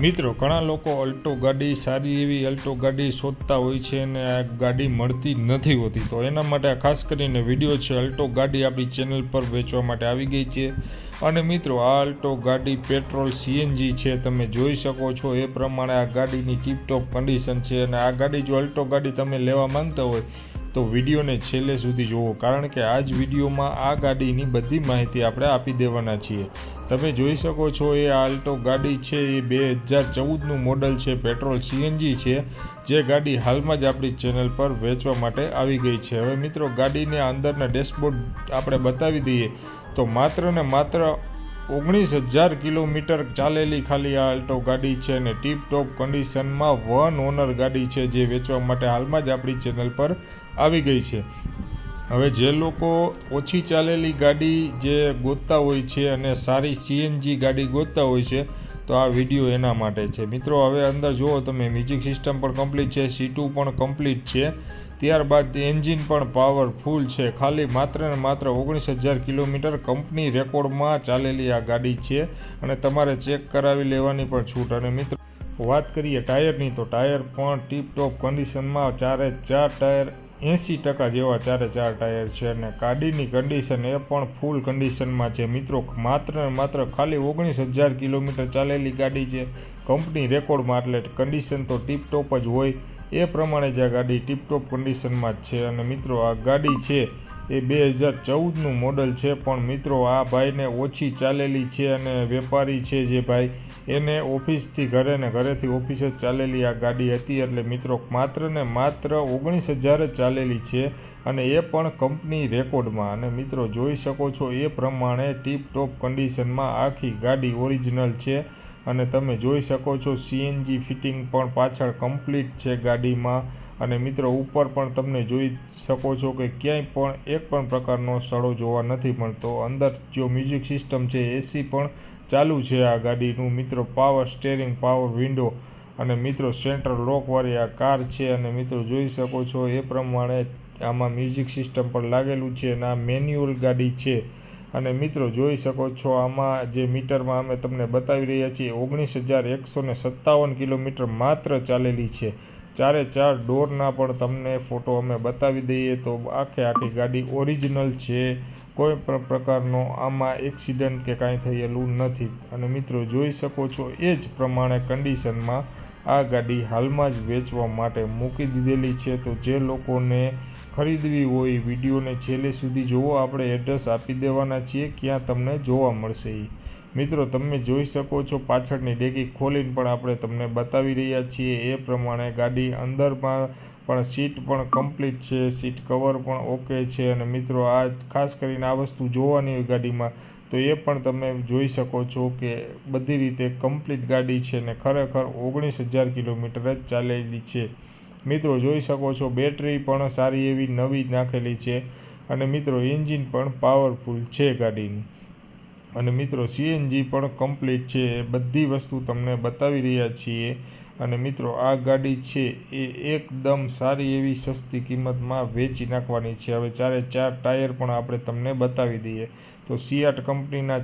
મિત્રો, ઘણા લોકો અલ્ટો ગાડી, સારી એવી અલ્ટો ગાડી શોધતા હોય છે અને આ ગાડી મળતી નથી હોતી. તો એના માટે ખાસ કરીને વીડિયો છે, અલ્ટો ગાડી આપણી ચેનલ પર વેચવા માટે આવી ગઈ છે. અને મિત્રો, આ અલ્ટો ગાડી પેટ્રોલ સીએનજી છે, તમે જોઈ શકો છો. એ પ્રમાણે આ ગાડીની ટીપટોપ કન્ડિશન છે અને આ ગાડી જો અલ્ટો ગાડી તમે લેવા માંગતા હોય તો વિડીયોને છેલ્લે સુધી જુઓ, કારણ કે આ જ વિડીયોમાં આ ગાડીની બધી માહિતી આપણે આપી દેવાના છીએ. તમે જોઈ શકો છો, એ આલ્ટો ગાડી છે, એ બે હજાર ચૌદનું મોડલ છે, પેટ્રોલ સીએનજી છે, જે ગાડી હાલમાં જ આપણી ચેનલ પર વેચવા માટે આવી ગઈ છે. હવે મિત્રો, ગાડીને અંદરના ડેશબોર્ડ આપણે બતાવી દઈએ, તો માત્ર ને માત્ર ઓગણીસ હજાર કિલોમીટર ચાલેલી ખાલી આ અલ્ટો ગાડી છે અને ટીપ ટોપ કન્ડિશનમાં વન ઓનર ગાડી છે જે વેચવા માટે હાલમાં જ આપણી ચેનલ પર આવી ગઈ છે. હવે જે લોકો ઓછી ચાલેલી ગાડી જે ગોતતા હોય છે અને સારી સીએનજી ગાડી ગોતતા હોય છે, તો આ વીડિયો એના માટે છે. મિત્રો, હવે અંદર જુઓ તમે મ્યુઝિક સિસ્ટમ પણ કમ્પ્લીટ છે સીટું પણ કમ્પ્લીટ છે. ત્યારબાદ એન્જિન પણ પાવરફુલ છે. ખાલી માત્ર ને માત્ર ઓગણીસ હજાર કિલોમીટર કંપની રેકોર્ડમાં ચાલેલી આ ગાડી છે અને તમારે ચેક કરાવી લેવાની પણ છૂટ. અને મિત્રો, વાત કરીએ ટાયરની, તો ટાયર પણ ટીપ ટોપ કન્ડિશનમાં ચારે ચાર ટાયર એંસી ટકા જેવા ચારે ચાર ટાયર છે અને ગાડીની કન્ડિશન એ પણ ફૂલ કન્ડિશનમાં છે. મિત્રો, માત્ર ને માત્ર ખાલી ઓગણીસ હજાર કિલોમીટર ચાલેલી ગાડી છે. કંપની રેકોર્ડમાં, એટલે કન્ડિશન તો ટીપ ટોપ જ હોય. એ પ્રમાણે જ આ ગાડી ટીપટોપ કન્ડિશનમાં જ છે. અને મિત્રો, આ ગાડી છે એ બે હજાર ચૌદનું મોડલ છે, પણ મિત્રો, આ ભાઈને ઓછી ચાલેલી છે અને વેપારી છે જે ભાઈ. એને ઓફિસથી ઘરે ને ઘરેથી ઓફિસ જ ચાલેલી આ ગાડી હતી, એટલે મિત્રો, માત્ર ને માત્ર ઓગણીસ હજાર જ ચાલેલી છે અને એ પણ કંપની રેકોર્ડમાં. અને મિત્રો, જોઈ શકો છો એ પ્રમાણે ટીપ ટોપ કન્ડિશનમાં આખી ગાડી ઓરિજિનલ છે. અને તમે જોઈ શકો છો સીએનજી ફિટિંગ પણ પાછળ કમ્પ્લીટ છે ગાડીમાં. અને મિત્રો, ઉપર પણ તમને જોઈ શકો છો કે ક્યાંય પણ એક પણ પ્રકારનો સડો જોવા નથી મળતો. અંદર જો મ્યુઝિક સિસ્ટમ છે એસી પણ ચાલુ છે આ ગાડીનું. મિત્રો પાવર સ્ટેરિંગ પાવર વિન્ડો અને મિત્રો સેન્ટ્રલ લોકવાળી આ કાર છે. અને મિત્રો, જોઈ શકો છો એ પ્રમાણે આમાં મ્યુઝિક સિસ્ટમ પણ લાગેલું છે અને આ મેન્યુઅલ ગાડી છે. અને મિત્રો જોઈ શકો છો આમાં જે મીટરમાં અમે તમને બતાવી રહ્યા છીએ, ઓગણીસ હજાર એકસો ને સત્તાવન કિલોમીટર માત્ર ચાલેલી છે. ચારે ચાર ડોરના પણ તમને ફોટો અમે બતાવી દઈએ તો આખે આખી ગાડી ઓરિજિનલ છે. કોઈ પણ પ્રકારનો આમાં એક્સિડન્ટ કે કાંઈ થયેલું નથી. અને મિત્રો જોઈ શકો છો એ જ પ્રમાણે કન્ડિશનમાં આ ગાડી હાલમાં જ વેચવા માટે મૂકી દીધેલી છે. તો જે લોકોને ખરીદવી હોય વિડીયોને છેલ્લે સુધી જોવો. આપણે એડ્રેસ આપી દેવાના છીએ, ક્યાં તમને જોવા મળશે એ મિત્રો, તમે જોઈ શકો છો પાછળની ડેકી ખોલીને પણ આપણે તમને બતાવી રહ્યા છીએ. એ પ્રમાણે ગાડી અંદરમાં પણ સીટ પણ કમ્પ્લીટ છે, સીટ કવર પણ ઓકે છે. અને મિત્રો, આ ખાસ કરીને આ વસ્તુ જોવાની હોય ગાડીમાં, તો એ પણ તમે જોઈ શકો છો કે બધી રીતે કમ્પ્લીટ ગાડી છે ને ખરેખર ઓગણીસ હજાર કિલોમીટર જ ચાલેલી છે. મિત્રો જોઈ શકો છો બેટરી પણ સારી એવી નવી નાખેલી છે અને મિત્રો એન્જિન પણ પાવરફુલ છે ગાડીની. અને મિત્રો સીએનજી પણ કમ્પ્લીટ છે, એ બધી વસ્તુ તમને બતાવી રહ્યા છીએ. અને મિત્રો આ ગાડી છે, એ એકદમ સારી એવી સસ્તી કિંમતમાં વેચી નાખવાની છે. હવે ચારે ચાર ટાયર પણ આપણે તમને બતાવી દઈએ. તો સિયાટ કંપનીના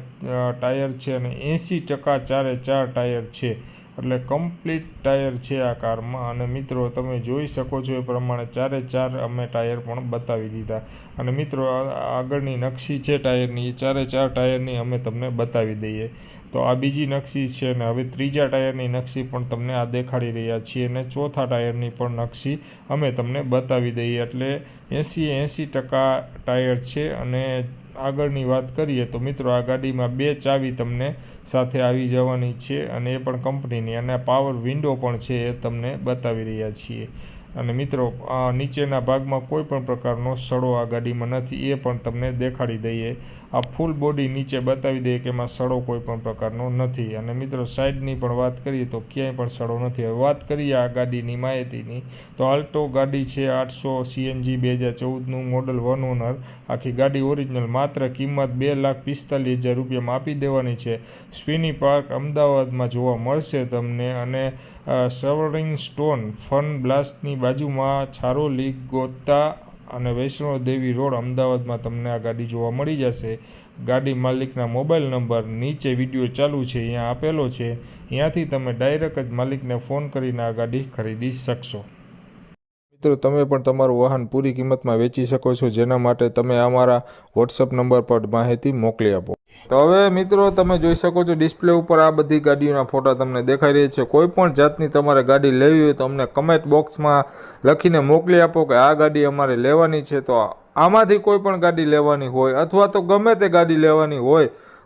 ટાયર છે અને એંસી ટકા ચારે ચાર ટાયર છે. એટલે કમ્પ્લીટ ટાયર છે આ કારમાં. અને મિત્રો, તમે જોઈ શકો છો એ પ્રમાણે ચારે ચાર અમે ટાયર પણ બતાવી દીધા. અને મિત્રો આગળની નકશી છે ટાયરની એ ચારે ચાર ટાયરની અમે તમને બતાવી દઈએ. તો આ બીજી નકશી છે ને હવે ત્રીજા ટાયરની નકશી પણ તમને આ દેખાડી રહ્યા છીએ અને ચોથા ટાયરની પણ નકશી અમે તમને બતાવી દઈએ. એટલે એંસી એંસી ટકા ટાયર છે અને આગળની વાત કરીએ તો મિત્રો આ ગાડીમાં બે ચાવી તમને સાથે આવી જવાની છે અને એ પણ કંપનીની અને પાવર વિન્ડો પણ છે એ તમને બતાવી રહ્યા છીએ. અને મિત્રો, આ નીચેના ભાગમાં કોઈ પણ પ્રકારનો સડો આ ગાડીમાં નથી, એ પણ તમને દેખાડી દઈએ. આ ફૂલ બોડી નીચે બતાવી દઈએ કે એમાં સડો કોઈ પણ પ્રકારનો નથી. અને મિત્રો, સાઈડની પણ વાત કરીએ તો ક્યાંય પણ સડો નથી. હવે વાત કરીએ આ ગાડીની માહિતીની. તો આલ્ટો ગાડી છે આઠસો સીએનજી બે હજાર ચૌદનું મોડલ વન ઓનર. આખી ગાડી ઓરિજિનલ, માત્ર કિંમત બે લાખ પિસ્તાલીસ હજાર રૂપિયામાં આપી દેવાની છે. સ્પિની પાર્ક અમદાવાદમાં જોવા મળશે તમને. અને સવરિંગ સ્ટોન ફન બ્લાસ્ટની બાજુમાં છારો લીક ગોતા અને વૈષ્ણવ દેવી રોડ અમદાવાદમાં તમને આ ગાડી જોવા મળી જશે. ગાડી માલિકના મોબાઈલ નંબર નીચે વીડિયો ચાલુ છે, અહીંયા આપેલો છે. ત્યાંથી તમે ડાયરેક્ટ જ માલિકને ફોન કરીને આ ગાડી ખરીદી શકશો. મિત્રો, તમે પણ તમારું વાહન પૂરી કિંમતમાં વેચી શકો છો, જેના માટે તમે અમારા વોટ્સઅપ નંબર પર માહિતી મોકલી આપો. તો હવે મિત્રો તમે જોઈ શકો છો ડિસ્પ્લે ઉપર આ બધી ગાડીઓના ફોટા તમને દેખાઈ રહી છે. કોઈ પણ જાતની તમારે ગાડી લેવી હોય તો અમને કમેન્ટ બોક્સમાં લખીને મોકલી આપો કે આ ગાડી અમારે લેવાની છે. તો આમાંથી કોઈ પણ ગાડી લેવાની હોય અથવા તો ગમે તે ગાડી લેવાની હોય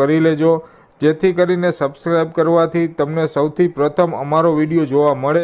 કરી લેજો. જેથી કરીને સબસ્ક્રાઈબ કરવાથી તમને સૌથી પ્રથમ અમારો વીડિયો જોવા મળે.